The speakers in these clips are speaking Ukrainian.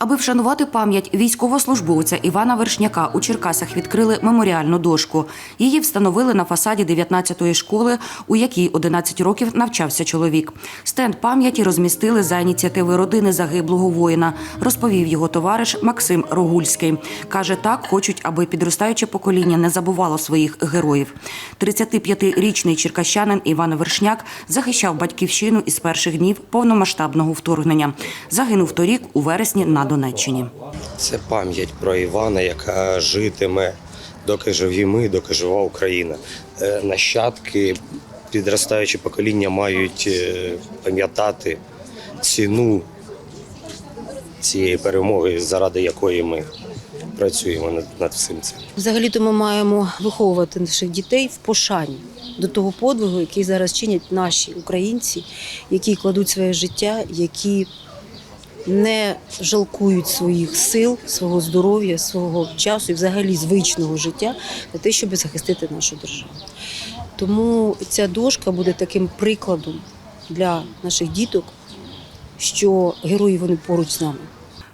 Аби вшанувати пам'ять військовослужбовця Івана Вершняка у Черкасах відкрили меморіальну дошку. Її встановили на фасаді 19-ї школи, у якій 11 років навчався чоловік. Стенд пам'яті розмістили за ініціативи родини загиблого воїна, розповів його товариш Максим Рогульський. Каже, так хочуть, аби підростаюче покоління не забувало своїх героїв. 35-річний черкащанин Іван Вершняк захищав батьківщину із перших днів повномасштабного вторгнення. Загинув торік у вересні на Донеччині. Це пам'ять про Івана, яка житиме, доки живі ми, доки жива Україна. Е, Нащадки, підростаючі покоління мають е, пам'ятати ціну цієї перемоги, заради якої ми працюємо над, над всім цим. Взагалі-то ми маємо виховувати наших дітей в пошані до того подвигу, який зараз чинять наші українці, які кладуть своє життя, які не жалкують своїх сил, свого здоров'я, свого часу і взагалі звичного життя для те, щоб захистити нашу державу. Тому ця дошка буде таким прикладом для наших діток, що герої вони поруч з нами.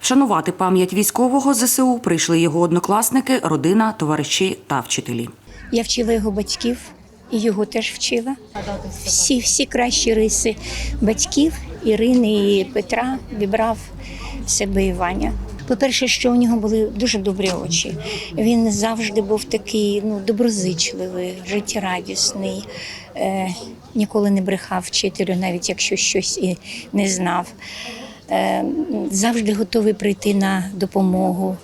Вшанувати пам'ять військового ЗСУ прийшли його однокласники, родина, товариші та вчителі. Я вчила його батьків і його теж вчила. Всі, всі кращі риси батьків Ірини і Петра вібрав себе і Ваня. По-перше, що у нього були дуже добрі очі. Він завжди був такий ну, доброзичливий, життєрадісний, е, ніколи не брехав вчителю, навіть якщо щось і не знав. Е, завжди готовий прийти на допомогу.